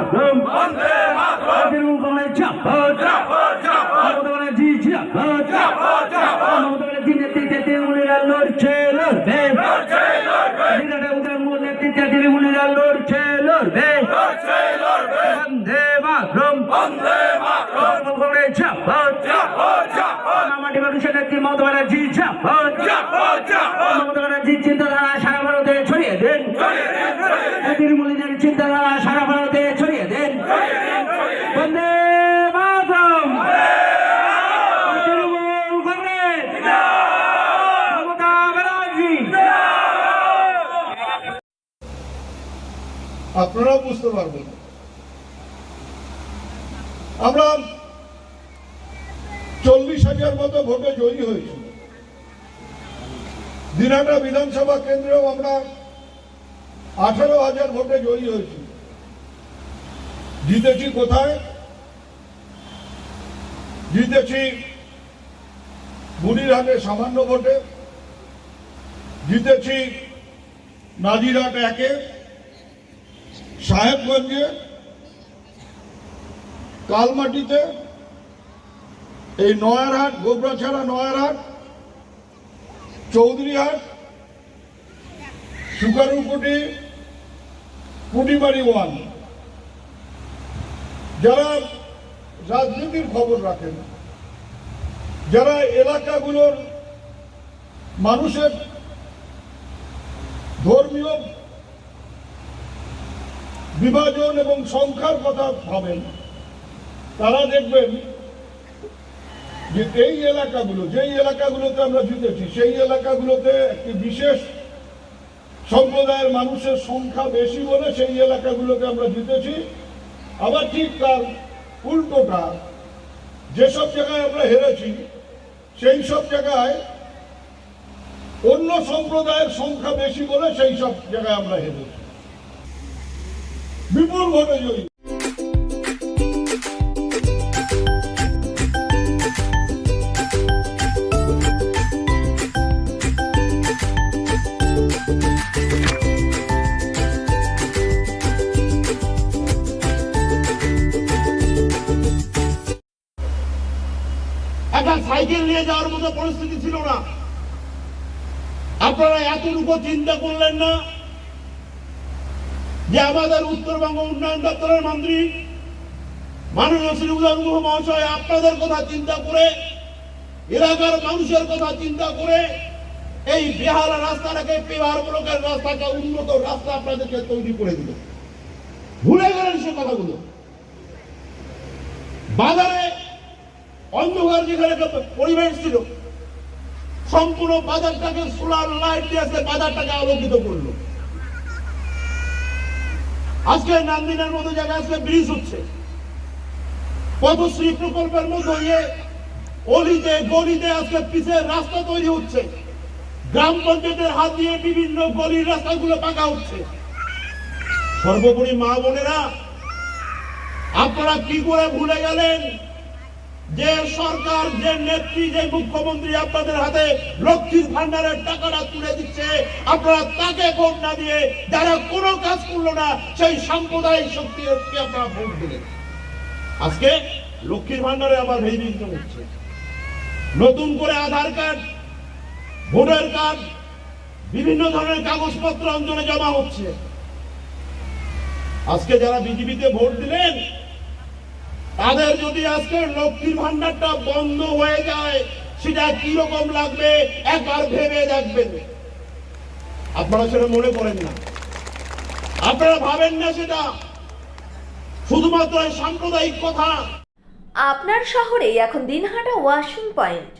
মাতরম বন্দে মাতরম। তৃণমূল কংগ্রেস জাফর জাফর মমতা ব্যানার্জি চাপত জাফর জাফর মমতা ব্যানার্জি নেতৃত্বে তৃণমূলীরা লড়ছে লড়বে। লড়ছে লড়বে। উদার নেতৃত্বে তৃণমূলীরা লড়ছে লড়বে। লড়ছে লড়বে। বন্দে মাতরম। বন্দে মাতরম। তৃণমূল কংগ্রেস জাফর জাফর মামাটি মানুষের নেত্রী মমতা ব্যানার্জি চাপত জাফর জাফর মমতা ব্যানার্জির চিন্তাধারা সারা ভারতে ছড়িয়ে দেন ছড়িয়ে দিন ছড়িয়ে দিন তৃণমূলীদের চিন্তাধারা সারা ভারতে ছড়িয়ে দেন ছড়িয়ে দিন ছড়িয়ে দিন বন্দে মাতরম তৃণমূল কংগ্রেস মমতা ব্যানার্জি আপনারাও বুঝতে পারবেন। আমরা চল্লিশ হাজার মতো ভোটে জয়ী হয়েছি। দিনাটা বিধানসভা কেন্দ্রেও আমরা আঠারো হাজার ভোটে জয়ী হয়েছি। জিতেছি কোথায়? জিতেছি বুড়িরহাটে সামান্য ভোটে। জিতেছি নাজিরহাট একে। সাহেবগঞ্জে, কালমাটিতে, এই নয়ারহাট, গোবরাছাড়া নয়ারহাট, চৌধুরীহাট সুকারুকুটি কুটিবাড়ি ওয়ান। যারা রাজনীতির খবর রাখেন, যারা এলাকাগুলোর মানুষের ধর্মীয় বিভাজন এবং সংখ্যার কথা ভাবেন তারা দেখবেন যে এই এলাকাগুলো, যেই এলাকাগুলোতে আমরা জিতেছি, সেই এলাকাগুলোতে একটি বিশেষ সম্প্রদায়ের মানুষের সংখ্যা বেশি বলে সেই এলাকাগুলোকে আমরা জিতেছি। আবার ঠিক তার উল্টোটা, যেসব জায়গায় আমরা হেরেছি, সেই সব জায়গায় অন্য সম্প্রদায়ের সংখ্যা বেশি বলে সেই সব জায়গায় আমরা হেরেছি। বিপুল একটা সাইকেল নিয়ে যাওয়ার মতো পরিস্থিতি ছিল না। আপনারা এতটুকু চিন্তা করলেন না যে আমাদের উত্তরবঙ্গ উন্নয়ন দপ্তরের মন্ত্রী মাননীয় শ্রী উদয়গুহ মহাশয় আপনাদের কথা চিন্তা করে, এলাকার মানুষের কথা চিন্তা করে, এই বিহার রাস্তাটাকে বিহার ব্লকের রাস্তাটা উন্নত রাস্তা আপনাদেরকে তৈরি করে দিল। ভুলে গেলেন সে কথাগুলো। বাজারে অন্ধকার যেখানে পরিবেশ ছিল, সম্পূর্ণ বাজারটাকে সোলার লাইট দিয়ে বাজারটাকে আলোকিত করল। আজকে নান্দিনের মতো জায়গায় আজকে ব্রিজ হচ্ছে। পদ্মশ্রী প্রকল্পের মতো ইয়ে অলিতে গলিতে আজকে পিছের রাস্তা তৈরি হচ্ছে। গ্রাম পঞ্চায়েতের হাত দিয়ে বিভিন্ন গলির রাস্তাগুলো পাকা হচ্ছে। সর্বোপরি মা বোনেরা, আপনারা কি করে ভুলে গেলেন? যে সরকার, যে নেত্রী, যে মুখ্যমন্ত্রী আপনাদের হাতে লক্ষ্মীর ভান্ডারের টাকাটা তুলে দিচ্ছে, আপনারা তাকে ভোট না দিয়ে যারা কোনো কাজ করল না, সেই সাম্প্রদায়িক শক্তিকে আপনারা ভোট দিলেন। আজকে লক্ষ্মীর ভান্ডারে আবার ভেরিফিকেশন হচ্ছে। নতুন করে আধার কার্ড, ভোটার কার্ড, বিভিন্ন ধরনের কাগজপত্র অঞ্চলে জমা হচ্ছে। আজকে যারা বিজেপিতে ভোট দিলেন তাদের যদি আজকে লক্ষ্মীর ভান্ডারটা বন্ধ হয়ে যায়, সেটা কি রকম লাগবে? একবার ভেবে দেখবেন। আপনারা সেটা মনে করেন না। আপনারা ভাবেন না সেটা। শুধুমাত্র সাম্প্রদায়িক কথা। আপনার শহরেই এখন দিনহাটা ওয়াশিং পয়েন্ট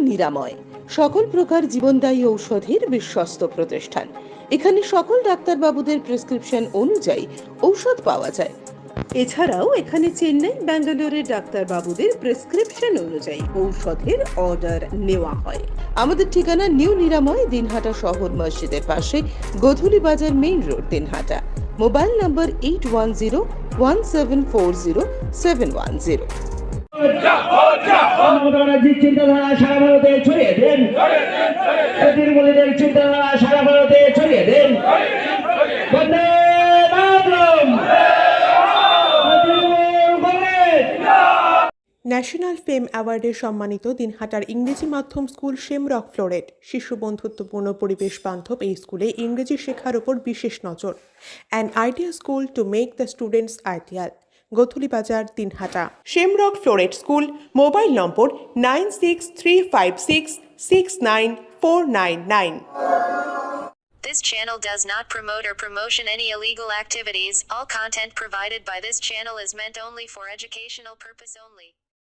নিরাময় সকল প্রকার জীবনদায়ী ঔষধের বিশ্বস্ত প্রতিষ্ঠান। এখানে সকল ডাক্তারবাবুদের প্রেসক্রিপশন অনুযায়ী ঔষধ পাওয়া যায়। এছাড়াও এখানে চেন্নাই ব্যাঙ্গালোরের ডাক্তারবাবুদের প্রেসক্রিপশন অনুযায়ী ঔষধের অর্ডার নেওয়া হয়। আমাদের ঠিকানা নিউ নিরাময় দিনহাটা শহর মসজিদের পাশে Godhuli Bazar main road Dinhata. Mobile number eight one zero one seven four zero seven one zero চিন্তাধারা সারা ভারতে ছড়িয়ে দেন। তৃণমূলীদের চিন্তাধারা সারা ভারতে ছড়িয়ে দেন বন্দে মাতরম তৃণমূল কংগ্রেস ন্যাশনাল ফেম অ্যাওয়ার্ডে সম্মানিত দিনহাটার ইংরেজি মাধ্যম স্কুল শেমরক ফ্লোরেট, শিশু বন্ধুত্বপূর্ণ পরিবেশ বান্ধব এই স্কুলে ইংরেজি শেখার ওপর বিশেষ নজর an idea school to make the students ideal Godhuli Bazar, Dinhata shamrock floret school, mobile number nine six three five six six nine four nine nine This channel does not promote or promotion any illegal activities. All content provided by this channel is meant only for educational purpose only.